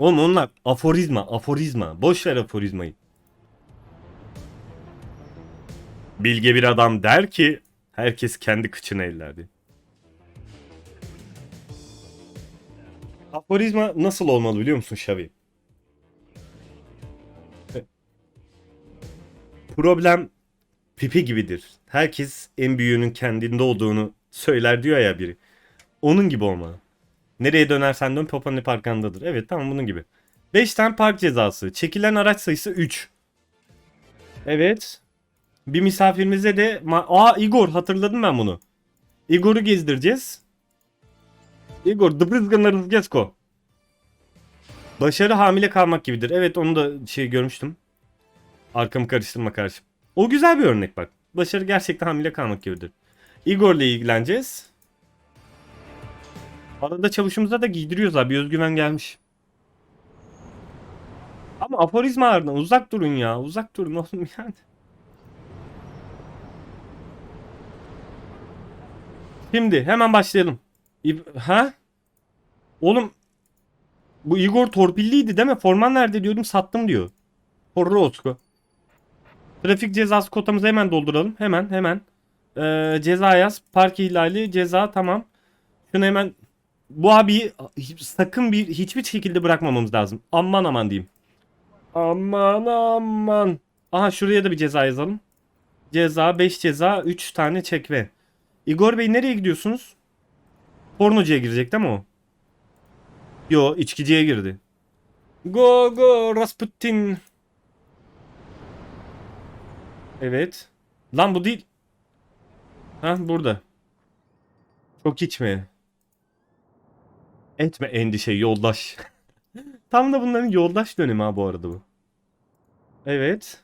Oğlum onlar aforizma, aforizma. Boş ver aforizmayı. Bilge bir adam der ki herkes kendi kıçını ellerdi. Aforizma nasıl olmalı biliyor musun Şavi? Problem pipi gibidir. Herkes en büyüğünün kendinde olduğunu söyler diyor ya biri. Onun gibi olmalı. Nereye dönersen dön Popon hep arkandadır. Evet tamam bunun gibi. 5 tane park cezası. Çekilen araç sayısı 3. Evet. Bir misafirimize de... Aa Igor hatırladım ben bunu. Igor'u gezdireceğiz. Igor Dıbrızgınlar Rızgesko. Başarı hamile kalmak gibidir. Evet onu da şey görmüştüm. Arkamı karıştırma karşı. O güzel bir örnek bak. Başarı gerçekten hamile kalmak gibidir. Igor'la ilgileneceğiz. Arada çavuşumuza da giydiriyoruz abi. Özgüven gelmiş. Ama aforizmalardan uzak durun ya. Uzak durun oğlum yani. Şimdi hemen başlayalım. İb- ha? Oğlum bu Igor torpilliydi değil mi? Forman nerede diyordum sattım diyor. Horrozko. Trafik cezası kotamızı hemen dolduralım. Hemen hemen. Ee, ceza yaz. Park ihlali ceza tamam. Şunu hemen bu abiyi sakın bir hiçbir şekilde bırakmamamız lazım. Aman aman diyeyim. Aman aman. Aha şuraya da bir ceza yazalım. Ceza 5 ceza 3 tane çekve. Igor Bey nereye gidiyorsunuz? Pornocuya girecek değil mi o? Yo içkiciye girdi. Go go Rasputin. Evet. Lan bu değil. Ha burada. Çok içme. Etme endişe yoldaş. Tam da bunların yoldaş dönemi ha bu arada bu. Evet.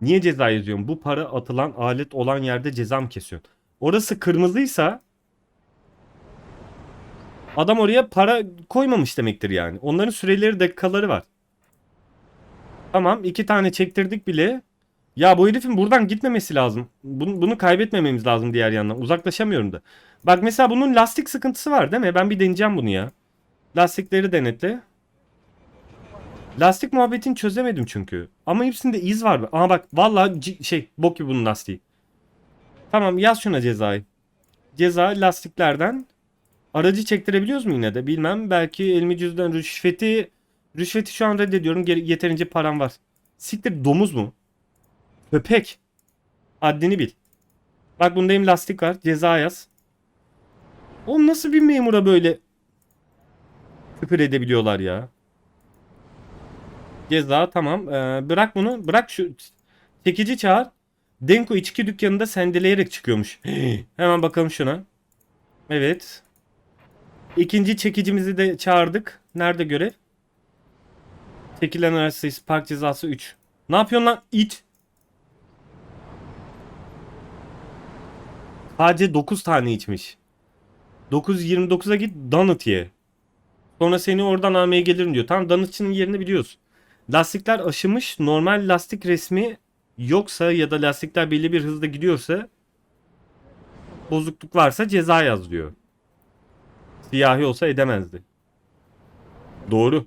Niye ceza yazıyorum? Bu para atılan alet olan yerde cezam kesiyor. Orası kırmızıysa adam oraya para koymamış demektir yani. Onların süreleri dakikaları var. Tamam iki tane çektirdik bile. Ya bu herifin buradan gitmemesi lazım. Bunu, bunu kaybetmememiz lazım diğer yandan. Uzaklaşamıyorum da. Bak mesela bunun lastik sıkıntısı var değil mi? Ben bir deneyeceğim bunu ya. Lastikleri denetle. Lastik muhabbetini çözemedim çünkü. Ama hepsinde iz var. Ama bak vallahi ci- şey bok gibi bunun lastiği. Tamam yaz şuna cezayı. Ceza lastiklerden. Aracı çektirebiliyoruz mu yine de? Bilmem. Belki elmi cüzdan rüşveti rüşveti şu an reddediyorum. Yeterince param var. Siktir domuz mu? Köpek. Haddini bil. Bak bunda hem lastik var. Ceza yaz. O nasıl bir memura böyle küfür edebiliyorlar ya? Ceza tamam. Ee, bırak bunu. Bırak şu çekici çağır. Denko içki dükkanında sendeleyerek çıkıyormuş. Hemen bakalım şuna. Evet. İkinci çekicimizi de çağırdık. Nerede görev? Çekilen araç sayısı park cezası 3. Ne yapıyorsun lan it? Sadece 9 tane içmiş. 9.29'a git donut ye. Sonra seni oradan almaya gelirim diyor. Tamam donutçının yerini biliyoruz. Lastikler aşımış. Normal lastik resmi yoksa ya da lastikler belli bir hızda gidiyorsa bozukluk varsa ceza yaz diyor. Siyahi olsa edemezdi. Doğru.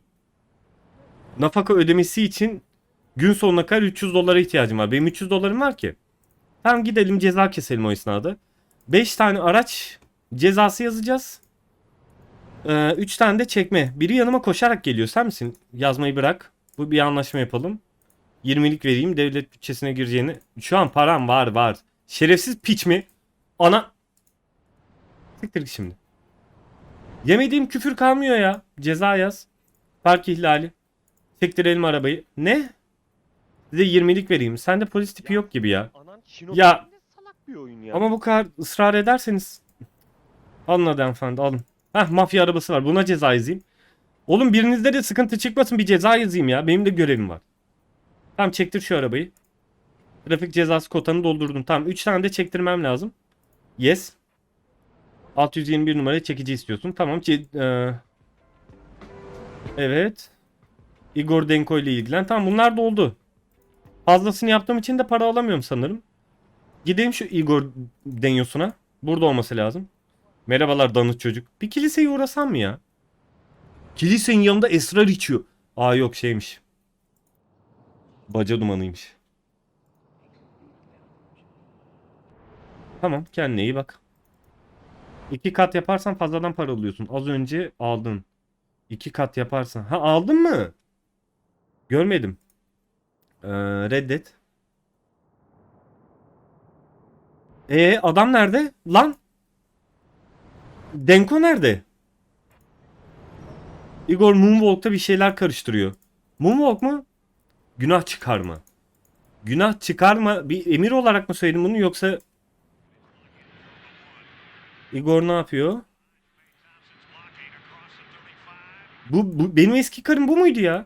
Nafaka ödemesi için gün sonuna kadar 300 dolara ihtiyacım var. Benim 300 dolarım var ki. Tamam gidelim ceza keselim o esnada. 5 tane araç cezası yazacağız. 3 tane de çekme. Biri yanıma koşarak geliyor. Sen misin? Yazmayı bırak. Bu bir anlaşma yapalım. 20'lik vereyim. Devlet bütçesine gireceğini. Şu an param var var. Şerefsiz piç mi? Ana. Siktir şimdi. Yemediğim küfür kalmıyor ya. Ceza yaz. Park ihlali. Çektirelim arabayı. Ne? Size 20'lik vereyim. Sende polis tipi yok gibi ya. Ya. Bir oyun ya. Ama bu kadar ısrar ederseniz alın hadi hanımefendi alın. Heh mafya arabası var. Buna ceza yazayım. Oğlum birinizde de sıkıntı çıkmasın bir ceza yazayım ya. Benim de görevim var. Tamam çektir şu arabayı. Trafik cezası kotanı doldurdum. Tamam 3 tane de çektirmem lazım. Yes. 621 numara çekici istiyorsun. Tamam. ce- eee, evet. Igor Denko ile ilgilen. Tamam bunlar doldu. Fazlasını yaptığım için de para alamıyorum sanırım. Gideyim şu Igor Denyos'una. Burada olması lazım. Merhabalar danıt çocuk. Bir kiliseye uğrasam mı ya? Kilisenin yanında esrar içiyor. Aa yok şeymiş. Baca dumanıymış. Tamam kendine iyi bak. İki kat yaparsan fazladan para alıyorsun. Az önce aldın. İki kat yaparsan. Ha aldın mı? Görmedim. Ee, reddet. E adam nerede? Lan. Denko nerede? Igor Moonwalk'ta bir şeyler karıştırıyor. Moonwalk mu? Günah çıkarma. Günah çıkarma bir emir olarak mı söyledin bunu yoksa Igor ne yapıyor? Bu, bu benim eski karım bu muydu ya?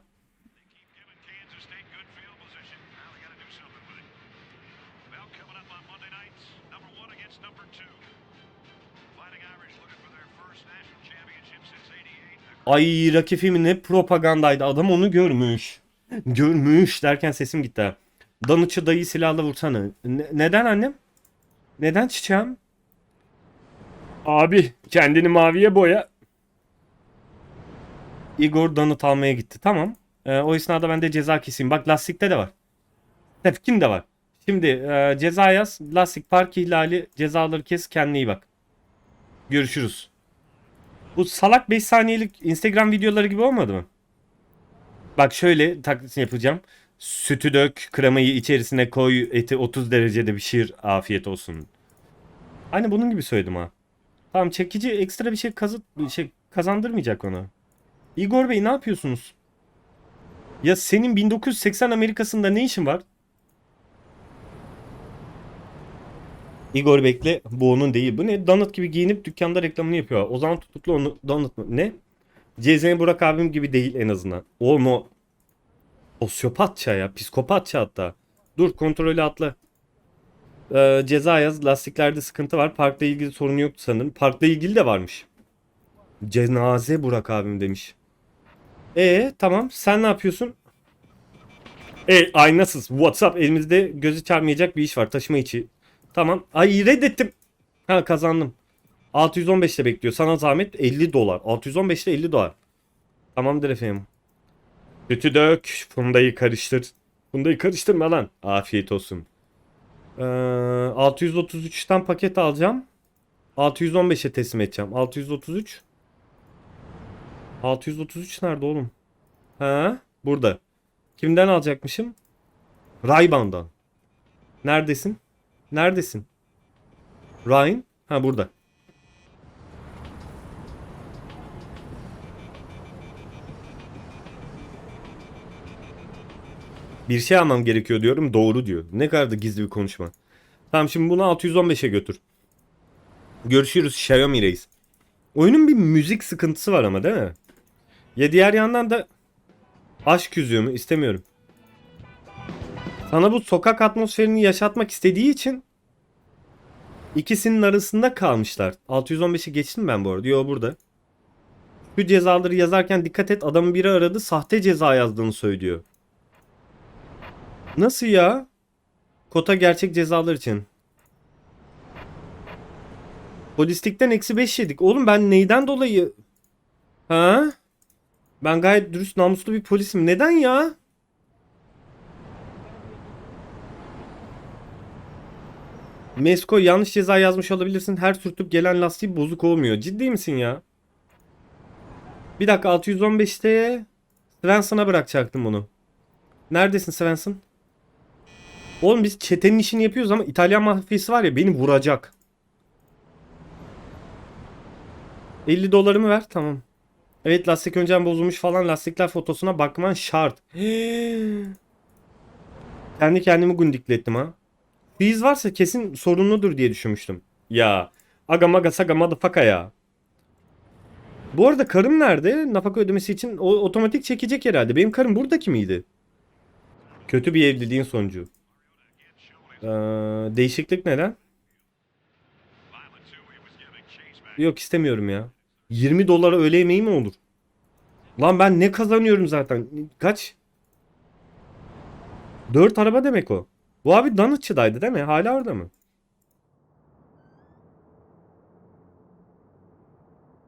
Ay rakibimin ne propagandaydı. Adam onu görmüş. Görmüş derken sesim gitti. Danıçı dayı silahla vursana. Ne- neden annem? Neden çiçeğim? Abi kendini maviye boya. Igor donut almaya gitti. Tamam. Ee, o esnada ben de ceza keseyim. Bak lastikte de var. Tepkin de var. Şimdi e, ceza yaz. Lastik park ihlali cezaları kes. Kendine iyi bak. Görüşürüz. Bu salak 5 saniyelik Instagram videoları gibi olmadı mı? Bak şöyle taklitini yapacağım. Sütü dök, kremayı içerisine koy, eti 30 derecede pişir, afiyet olsun. Aynı bunun gibi söyledim ha. Tamam çekici ekstra bir şey, kazı şey kazandırmayacak ona. Igor Bey ne yapıyorsunuz? Ya senin 1980 Amerika'sında ne işin var? Igor bekle bu onun değil. Bu ne? Donut gibi giyinip dükkanda reklamını yapıyor. O zaman tutuklu onu donut mu? Ne? CZN Burak abim gibi değil en azından. Oğlum o sosyopatça ya. Psikopatça hatta. Dur kontrolü atla. Ee, ceza yaz. Lastiklerde sıkıntı var. Parkla ilgili sorun yok sanırım. Parkla ilgili de varmış. Cenaze Burak abim demiş. E tamam. Sen ne yapıyorsun? E aynasız. WhatsApp elimizde gözü çarpmayacak bir iş var. Taşıma içi. Tamam. Ay reddettim. Ha kazandım. 615'te bekliyor. Sana zahmet 50 dolar. 615'te 50 dolar. Tamamdır efendim. Sütü dök. Fundayı karıştır. Fundayı karıştırma lan. Afiyet olsun. Ee, 633'ten paket alacağım. 615'e teslim edeceğim. 633. 633 nerede oğlum? Ha? Burada. Kimden alacakmışım? Rayban'dan. Neredesin? Neredesin? Ryan? Ha burada. Bir şey almam gerekiyor diyorum. Doğru diyor. Ne kadar da gizli bir konuşma. Tamam şimdi bunu 615'e götür. Görüşürüz Xiaomi reis. Oyunun bir müzik sıkıntısı var ama değil mi? Ya diğer yandan da aşk yüzüğümü istemiyorum. Sana bu sokak atmosferini yaşatmak istediği için ikisinin arasında kalmışlar. 615'i geçtim ben bu arada. Yo burada. Şu cezaları yazarken dikkat et adamın biri aradı sahte ceza yazdığını söylüyor. Nasıl ya? Kota gerçek cezalar için. Polislikten eksi 5 yedik. Oğlum ben neyden dolayı? Ha? Ben gayet dürüst namuslu bir polisim. Neden ya? Mesko yanlış ceza yazmış olabilirsin. Her sürtüp gelen lastiği bozuk olmuyor. Ciddi misin ya? Bir dakika 615'te Svensson'a bırakacaktım bunu. Neredesin Svensson? Oğlum biz çetenin işini yapıyoruz ama İtalyan mafyası var ya beni vuracak. 50 dolarımı ver tamam. Evet lastik önceden bozulmuş falan lastikler fotosuna bakman şart. Kendi kendimi gundiklettim ha. Biz varsa kesin sorunludur diye düşünmüştüm. Ya aga maga saga motherfucker ya. Bu arada karım nerede? Nafaka ödemesi için o otomatik çekecek herhalde. Benim karım buradaki miydi? Kötü bir evliliğin sonucu. Ee, değişiklik neden? Yok istemiyorum ya. 20 dolara öğle yemeği mi olur? Lan ben ne kazanıyorum zaten? Kaç? 4 araba demek o. Bu abi Donutçı'daydı değil mi? Hala orada mı?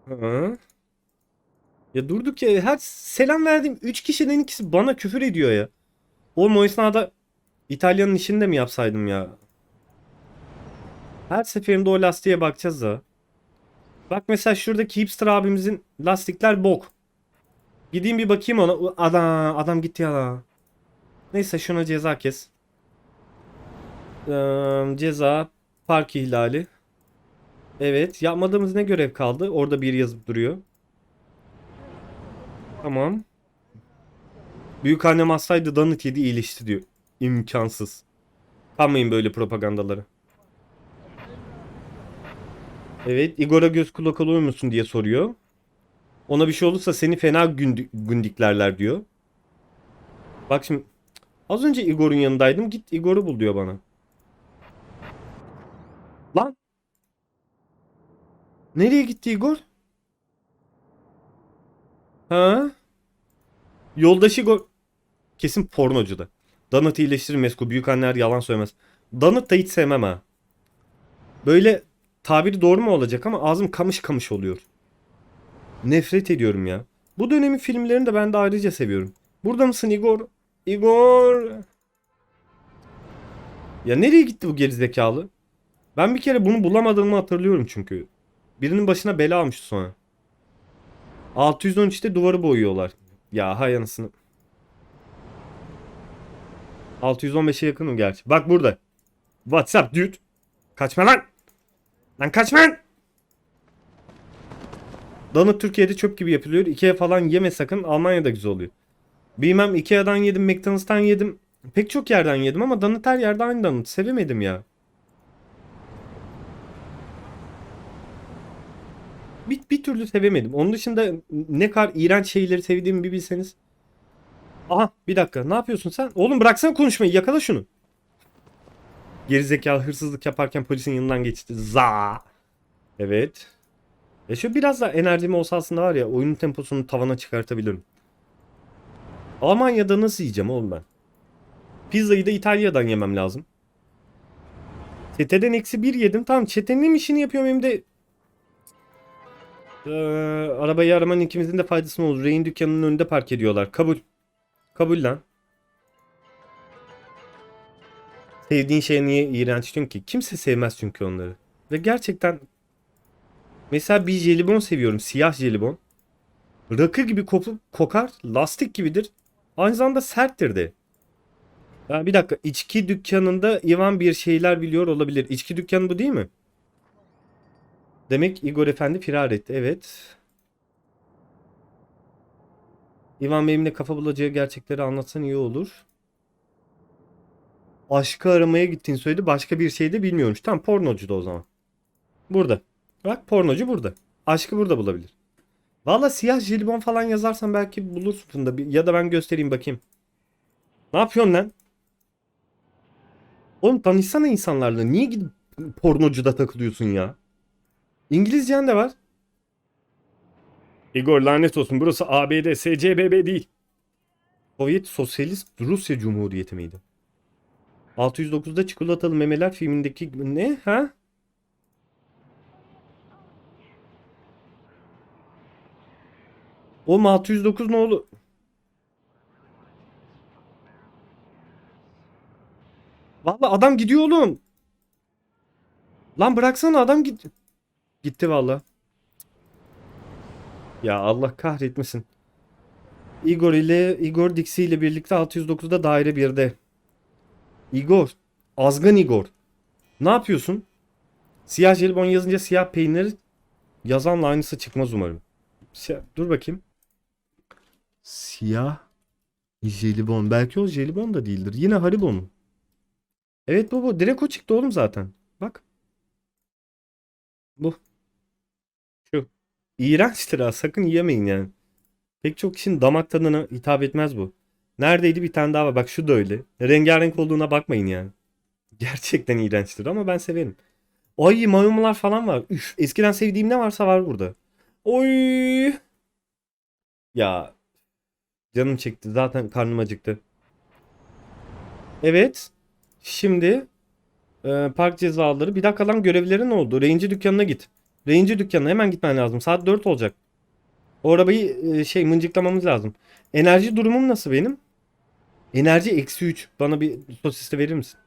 Hı. Ya durduk ya her selam verdiğim 3 kişiden ikisi bana küfür ediyor ya. Oğlum o esnada İtalya'nın işini de mi yapsaydım ya? Her seferinde o lastiğe bakacağız da. Bak mesela şuradaki hipster abimizin lastikler bok. Gideyim bir bakayım ona. Adam, adam gitti ya. Neyse şuna ceza kes. Ee, ceza park ihlali. Evet. Yapmadığımız ne görev kaldı? Orada bir yazıp duruyor. Tamam. Büyük annem hastaydı donut yedi iyileşti diyor. İmkansız. Kanmayın böyle propagandaları. Evet. Igor'a göz kulak olur musun diye soruyor. Ona bir şey olursa seni fena gündi- gündiklerler diyor. Bak şimdi. Az önce Igor'un yanındaydım. Git Igor'u bul diyor bana. Lan. Nereye gitti Igor? Ha? Yoldaş Igor. Kesin pornocu da. Donut iyileştirir Mesko. Büyük anneler yalan söylemez. Donut da hiç sevmem ha. Böyle tabiri doğru mu olacak ama ağzım kamış kamış oluyor. Nefret ediyorum ya. Bu dönemin filmlerini de ben de ayrıca seviyorum. Burada mısın Igor? Igor. Ya nereye gitti bu gerizekalı? Ben bir kere bunu bulamadığımı hatırlıyorum çünkü. Birinin başına bela almıştı sonra. 613'te duvarı boyuyorlar. Ya hay anasını. 615'e yakınım gerçi. Bak burada. WhatsApp dude. Kaçma lan. Lan kaçma lan. Donut Türkiye'de çöp gibi yapılıyor. Ikea falan yeme sakın. Almanya'da güzel oluyor. Bilmem Ikea'dan yedim, McDonald's'tan yedim. Pek çok yerden yedim ama donut her yerde aynı donut. Sevemedim ya. Bir, bir türlü sevemedim. Onun dışında ne kadar iğrenç şeyleri sevdiğimi bir bilseniz. Aha bir dakika ne yapıyorsun sen? Oğlum bıraksana konuşmayı yakala şunu. Gerizekalı hırsızlık yaparken polisin yanından geçti. Za. Evet. Ya şu biraz da enerjim olsa aslında var ya oyunun temposunu tavana çıkartabilirim. Almanya'da nasıl yiyeceğim oğlum ben? Pizzayı da İtalya'dan yemem lazım. Çeteden eksi bir yedim. Tamam çetenin işini yapıyorum hem de ee, arabayı aramanın ikimizin de faydasına olur. Rey'in dükkanının önünde park ediyorlar. Kabul. Kabul lan. Sevdiğin şey niye iğrenç çünkü? Kimse sevmez çünkü onları. Ve gerçekten mesela bir jelibon seviyorum. Siyah jelibon. Rakı gibi kopu, kokar. Lastik gibidir. Aynı zamanda serttir de. Ya bir dakika. içki dükkanında Ivan bir şeyler biliyor olabilir. İçki dükkanı bu değil mi? Demek Igor Efendi firar etti. Evet. İvan benimle kafa bulacağı gerçekleri anlatsan iyi olur. Aşkı aramaya gittiğini söyledi. Başka bir şey de bilmiyormuş. Tamam pornocu da o zaman. Burada. Bak pornocu burada. Aşkı burada bulabilir. Valla siyah jelibon falan yazarsan belki bulursun. Bir- Ya da ben göstereyim bakayım. Ne yapıyorsun lan? Oğlum tanışsana insanlarla. Niye gidip pornocuda takılıyorsun ya? İngilizcen de var. Igor lanet olsun. Burası ABD, SCBB değil. Sovyet Sosyalist Rusya Cumhuriyeti miydi? 609'da Çikolatalı Memeler filmindeki ne ha? Oğlum 609 ne oldu? Vallahi adam gidiyor oğlum. Lan bıraksana adam git. Gitti valla. Ya Allah kahretmesin. Igor ile Igor Dixie ile birlikte 609'da daire 1'de. Igor. Azgın Igor. Ne yapıyorsun? Siyah jelibon yazınca siyah peynir yazanla aynısı çıkmaz umarım. Siyah- dur bakayım. Siyah jelibon. Belki o jelibon da değildir. Yine Haribo mu? Evet bu bu. Direkt o çıktı oğlum zaten. Bak. Bu. Şu. İğrençtir ha. Sakın yemeyin yani. Pek çok kişinin damak tadına hitap etmez bu. Neredeydi bir tane daha var. Bak şu da öyle. Rengarenk olduğuna bakmayın yani. Gerçekten iğrençtir ama ben severim. Ay maymunlar falan var. Üf, eskiden sevdiğim ne varsa var burada. Oy. Ya canım çekti. Zaten karnım acıktı. Evet. Şimdi e, park cezaları. Bir dakika lan görevlerin oldu? Range dükkanına git. Range dükkanına hemen gitmen lazım. Saat 4 olacak. O arabayı e, şey mıncıklamamız lazım. Enerji durumum nasıl benim? Enerji eksi 3. Bana bir sosis de verir misin?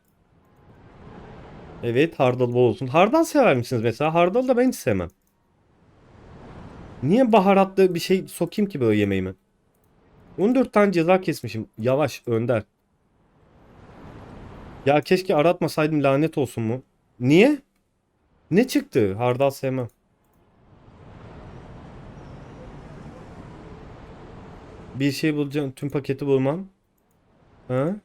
Evet hardal bol olsun. Hardal sever misiniz mesela? Hardal da ben hiç sevmem. Niye baharatlı bir şey sokayım ki böyle yemeğime? 14 tane ceza kesmişim. Yavaş Önder. Ya keşke aratmasaydım lanet olsun mu? Niye? Ne çıktı? Hardal sevmem. Bir şey bulacağım. Tüm paketi bulmam. Ha?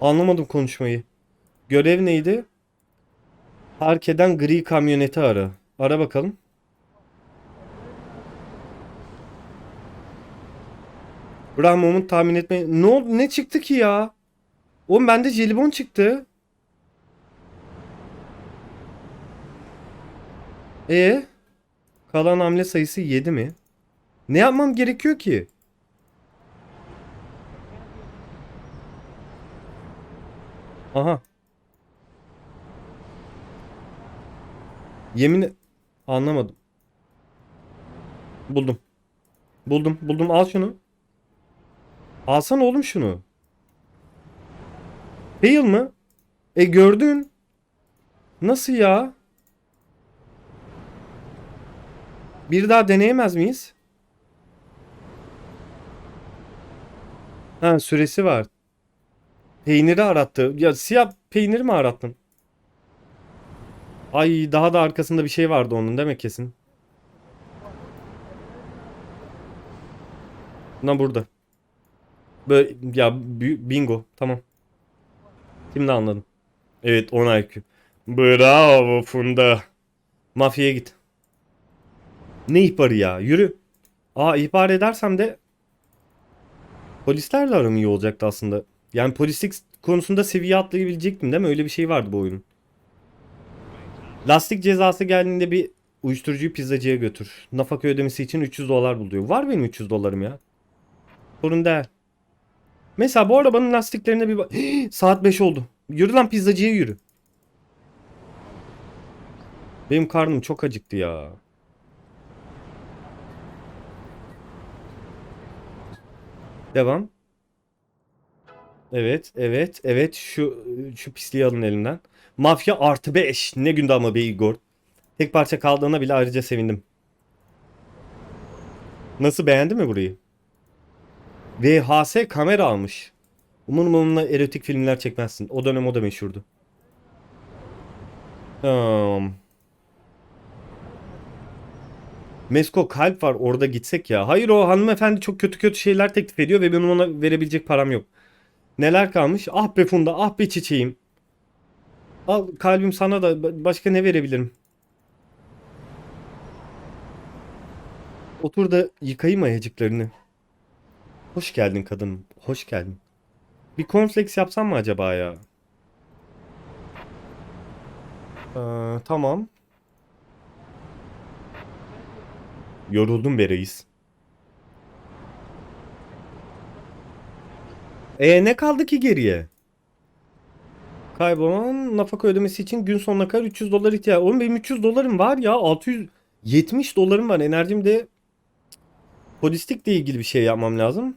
Anlamadım konuşmayı. Görev neydi? Park eden gri kamyoneti ara. Ara bakalım. Brahmo'mun tahmin etme. Ne oldu? Ne çıktı ki ya? Oğlum bende jelibon çıktı. E kalan hamle sayısı 7 mi? Ne yapmam gerekiyor ki? Aha. Yemin anlamadım. Buldum. Buldum. Buldum. Al şunu. Alsana oğlum şunu. Fail mı? E gördün. Nasıl ya? Bir daha deneyemez miyiz? Ha süresi var. Peyniri arattı. Ya siyah peynir mi arattın? Ay daha da arkasında bir şey vardı onun mi kesin? Lan burada. Böyle ya bi- bingo tamam. Şimdi anladım. Evet 10 IQ. Bravo Funda. Mafyaya git. Ne ihbarı ya? Yürü. Aa ihbar edersem de polislerle aram iyi olacaktı aslında. Yani polislik konusunda seviye atlayabilecektim değil mi? Öyle bir şey vardı bu oyunun. Lastik cezası geldiğinde bir uyuşturucuyu pizzacıya götür. Nafaka ödemesi için 300 dolar buluyor. Var benim 300 dolarım ya. Sorun değil. Mesela bu arabanın lastiklerine bir. Saat 5 oldu. Yürü lan pizzacıya yürü. Benim karnım çok acıktı ya. Devam. Evet, evet, evet. Şu şu pisliği alın elimden. Mafya artı 5. Ne günde ama be Igor. Tek parça kaldığına bile ayrıca sevindim. Nasıl beğendi mi burayı? VHS kamera almış. Umarım onunla erotik filmler çekmezsin. O dönem o da meşhurdu. Hmm. Mesko kalp var orada gitsek ya. Hayır o hanımefendi çok kötü kötü şeyler teklif ediyor ve benim ona verebilecek param yok. Neler kalmış? Ah be Funda, ah be çiçeğim. Al kalbim sana da ba- başka ne verebilirim? Otur da yıkayayım ayacıklarını. Hoş geldin kadınım. Hoş geldin. Bir cornflakes yapsam mı acaba ya? Ee, tamam. Yoruldum be reis. E ne kaldı ki geriye? Kaybolan nafaka ödemesi için gün sonuna kadar 300 dolar ihtiyaç. Oğlum benim 300 dolarım var ya. 670 dolarım var. Enerjim de polislikle ilgili bir şey yapmam lazım.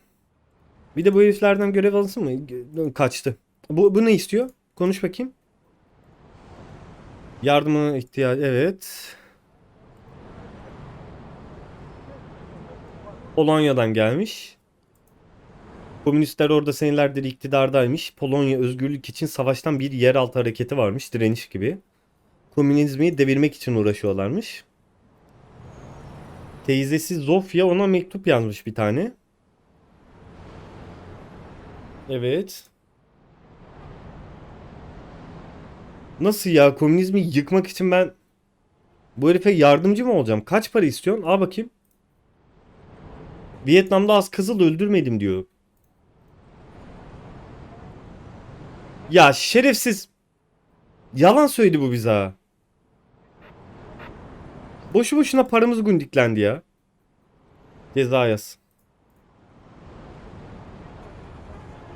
Bir de bu heriflerden görev alınsın mı? Kaçtı. Bu, bu ne istiyor? Konuş bakayım. Yardıma ihtiyaç. Evet. Polonya'dan gelmiş. Komünistler orada senelerdir iktidardaymış. Polonya özgürlük için savaştan bir yeraltı hareketi varmış. Direniş gibi. Komünizmi devirmek için uğraşıyorlarmış. Teyzesi Zofia ona mektup yazmış bir tane. Evet. Nasıl ya? Komünizmi yıkmak için ben bu herife yardımcı mı olacağım? Kaç para istiyorsun? Al bakayım. Vietnam'da az kızıl öldürmedim diyor. Ya şerefsiz. Yalan söyledi bu bize ha. Boşu boşuna paramız gündiklendi ya. Ceza yaz.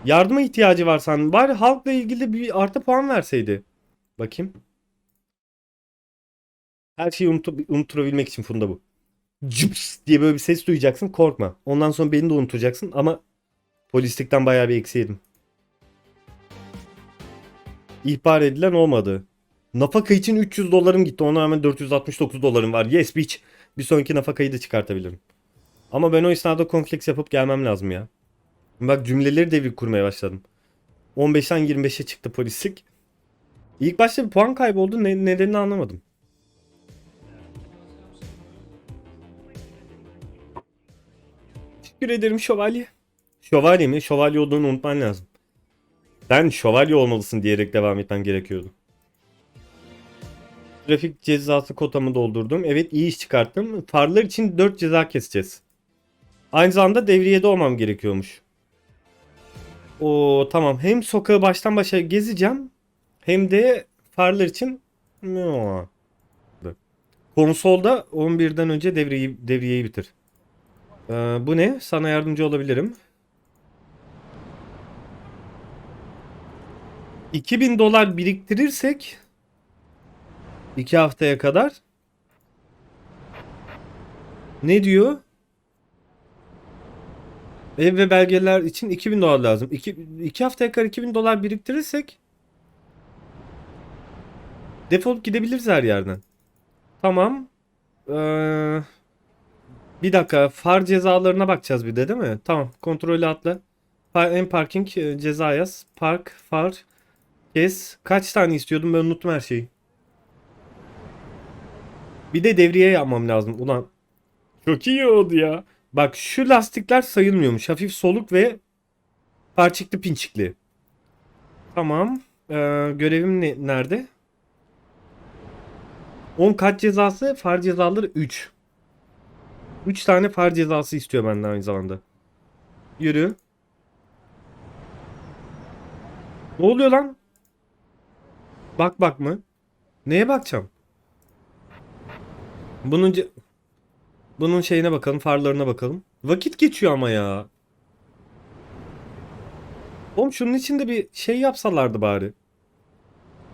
Yardıma ihtiyacı var san. Bari halkla ilgili bir artı puan verseydi. Bakayım. Her şeyi unutu- unutturabilmek için Funda bu. Cüps diye böyle bir ses duyacaksın korkma. Ondan sonra beni de unutacaksın ama polislikten bayağı bir eksi yedim. İhbar edilen olmadı. Nafaka için 300 dolarım gitti. Ona rağmen 469 dolarım var. Yes bitch. Bir sonraki nafakayı da çıkartabilirim. Ama ben o esnada kompleks yapıp gelmem lazım ya. Bak cümleleri devrik kurmaya başladım. 15'ten 25'e çıktı polislik. İlk başta bir puan kaybı oldu. Ne, nedenini anlamadım. Teşekkür ederim şövalye. Şövalye mi? Şövalye olduğunu unutman lazım. Sen şövalye olmalısın diyerek devam etmen gerekiyordu. Trafik cezası kotamı doldurdum. Evet iyi iş çıkarttım. Farlar için 4 ceza keseceğiz. Aynı zamanda devriyede olmam gerekiyormuş. O tamam. Hem sokağı baştan başa gezeceğim. Hem de farlar için konsolda 11'den önce devriyeyi, devriyeyi bitir. Ee, bu ne? Sana yardımcı olabilirim. 2000 dolar biriktirirsek 2 haftaya kadar ne diyor? Ev ve belgeler için 2000 dolar lazım. 2, 2 haftaya kadar 2000 dolar biriktirirsek defolup gidebiliriz her yerden. Tamam. Ee, bir dakika. Far cezalarına bakacağız bir de değil mi? Tamam. Kontrolü atla. En parking e, ceza yaz. Park, far, kes. Kaç tane istiyordum ben unuttum her şeyi. Bir de devriye yapmam lazım. Ulan çok iyi oldu ya. Bak şu lastikler sayılmıyormuş. Hafif soluk ve parçıklı pinçikli. Tamam. Ee, görevim ne, nerede? 10 kat cezası, far cezaları 3. 3 tane far cezası istiyor benden aynı zamanda. Yürü. Ne oluyor lan? Bak bak mı? Neye bakacağım? Bunun bunun şeyine bakalım, farlarına bakalım. Vakit geçiyor ama ya. Oğlum şunun içinde bir şey yapsalardı bari.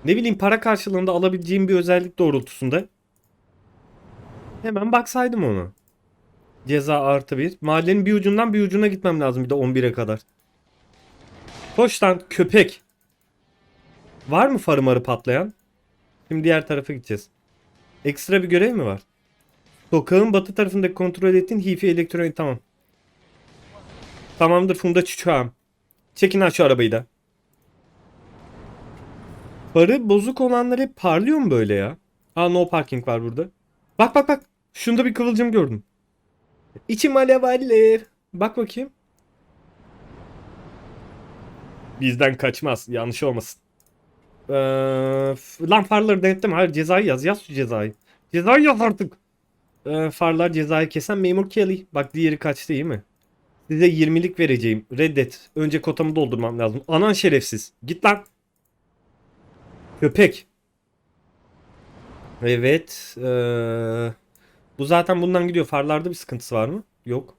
Ne bileyim para karşılığında alabileceğim bir özellik doğrultusunda. Hemen baksaydım ona. Ceza artı bir. Mahallenin bir ucundan bir ucuna gitmem lazım bir de 11'e kadar. Koş lan köpek. Var mı farı marı patlayan? Şimdi diğer tarafa gideceğiz. Ekstra bir görev mi var? Sokağın batı tarafındaki kontrol ettiğin hifi elektronik tamam. Tamamdır Funda çiçeğim. Çekin şu arabayı da. Farı bozuk olanlar hep parlıyor mu böyle ya? Aa no parking var burada. Bak bak bak. Şunda bir kıvılcım gördüm. İçim alev alev. Bak bakayım. Bizden kaçmaz. Yanlış olmasın. Ee, lan farları denetleme. Hayır cezayı yaz. Yaz şu cezayı. Cezayı yaz artık. Ee, farlar cezayı kesen memur Kelly. Bak diğeri kaçtı iyi mi? Size 20'lik vereceğim. Reddet. Önce kotamı doldurmam lazım. Anan şerefsiz. Git lan. Köpek. Evet. Ee, bu zaten bundan gidiyor. Farlarda bir sıkıntısı var mı? Yok.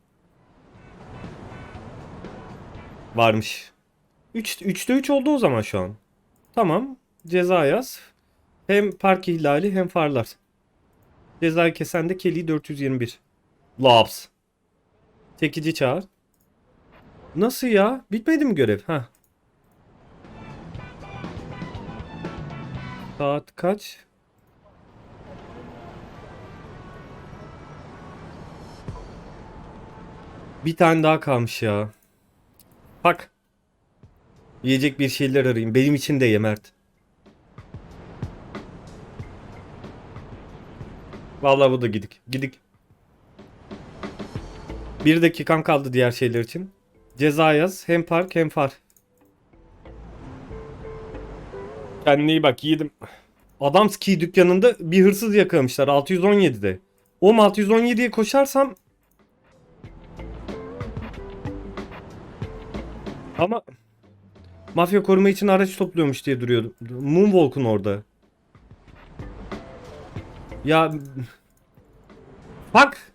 Varmış. 3 3'te 3 oldu o zaman şu an. Tamam. Ceza yaz. Hem park ihlali hem farlar. Cezayı kesen de Kelly 421. Labs. Çekici çağır. Nasıl ya? Bitmedi mi görev? Ha. Saat kaç? Bir tane daha kalmış ya. Bak. Yiyecek bir şeyler arayayım. Benim için de ye Mert. Vallahi bu da gidik. Gidik. Bir dakikam kaldı diğer şeyler için. Ceza yaz. Hem park hem far. Kendine iyi bak yiğidim. Adamski dükkanında bir hırsız yakalamışlar 617'de. O 617'ye koşarsam Ama mafya koruma için araç topluyormuş diye duruyordu. Moonwalk'un orada. Ya bak.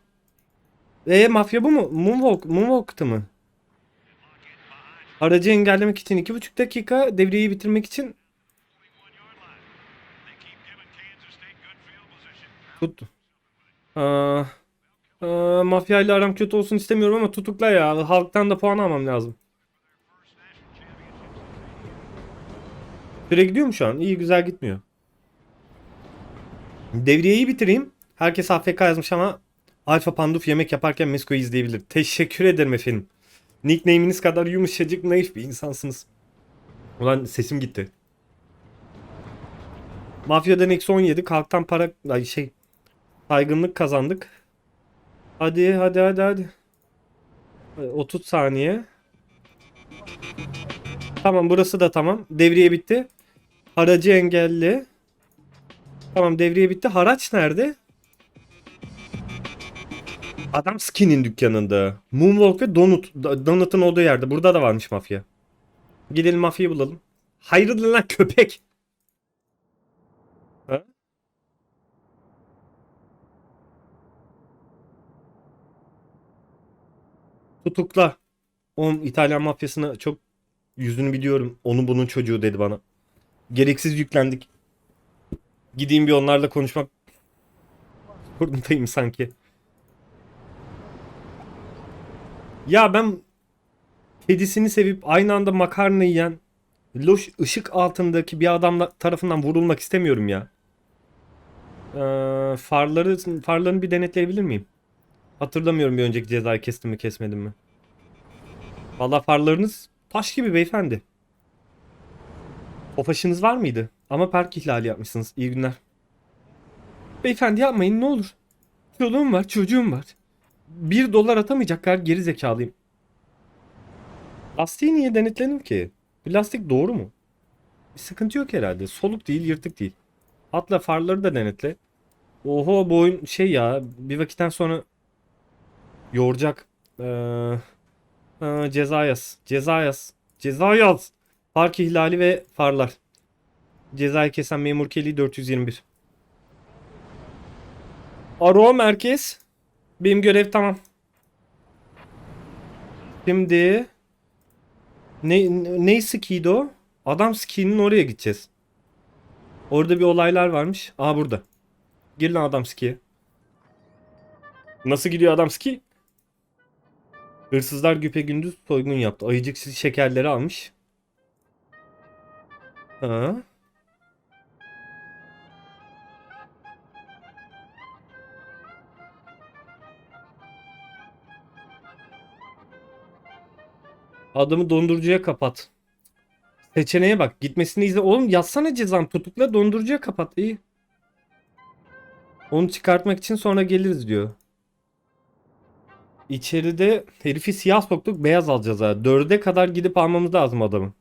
E mafya bu mu? Moonwalk, Moonwalk'tı mı? Aracı engellemek için 2,5 dakika, devriyeyi bitirmek için They keep giving Kansas State good field position. Tut. Aa, aa, mafyayla aram kötü olsun istemiyorum ama tutukla ya. Halktan da puan almam lazım. Süre gidiyor mu şu an? İyi güzel gitmiyor. Devriyeyi bitireyim. Herkes AFK yazmış ama Alfa Panduf yemek yaparken Mesko'yu izleyebilir. Teşekkür ederim efendim. Nickname'iniz kadar yumuşacık naif bir insansınız. Ulan sesim gitti. Mafyadan eksi 17. Kalktan para ay şey saygınlık kazandık. Hadi hadi hadi hadi. Ee, 30 saniye. Tamam burası da tamam. Devriye bitti. Aracı engelli. Tamam devriye bitti. Haraç nerede? Adam Skin'in dükkanında. Moonwalk ve Donut. Donut'un olduğu yerde. Burada da varmış mafya. Gidelim mafyayı bulalım. Hayırdır lan köpek? Ha? Tutukla. Oğlum İtalyan mafyasına çok yüzünü biliyorum. Onun bunun çocuğu dedi bana. Gereksiz yüklendik. Gideyim bir onlarla konuşmak zorundayım sanki. Ya ben kedisini sevip aynı anda makarna yiyen loş ışık altındaki bir adam tarafından vurulmak istemiyorum ya. Ee, farları farlarını bir denetleyebilir miyim? Hatırlamıyorum bir önceki cezayı kestim mi kesmedim mi? Vallahi farlarınız taş gibi beyefendi. Tofaşınız var mıydı? Ama park ihlali yapmışsınız. İyi günler. Beyefendi yapmayın ne olur. Çoluğum var, çocuğum var. Bir dolar atamayacak kadar geri zekalıyım. Lastiği niye denetledim ki? Bu lastik doğru mu? Bir sıkıntı yok herhalde. Soluk değil, yırtık değil. Atla farları da denetle. Oho bu oyun şey ya bir vakitten sonra yoracak. Ee, ee, ceza yaz. Ceza yaz. Ceza yaz. Park ihlali ve farlar. Cezayı kesen memur Kelly 421. Aro merkez. Benim görev tamam. Şimdi ne ne skiydi o? Adam skinin oraya gideceğiz. Orada bir olaylar varmış. Aa burada. Gir lan adam skiye. Nasıl gidiyor adam ski? Hırsızlar güpe gündüz soygun yaptı. Ayıcıksız şekerleri almış. Ha. Adamı dondurucuya kapat. Seçeneğe bak. Gitmesini izle. Oğlum yazsana cezam. Tutukla dondurucuya kapat. İyi. Onu çıkartmak için sonra geliriz diyor. İçeride herifi siyah soktuk beyaz alacağız ha. Dörde kadar gidip almamız lazım adamı.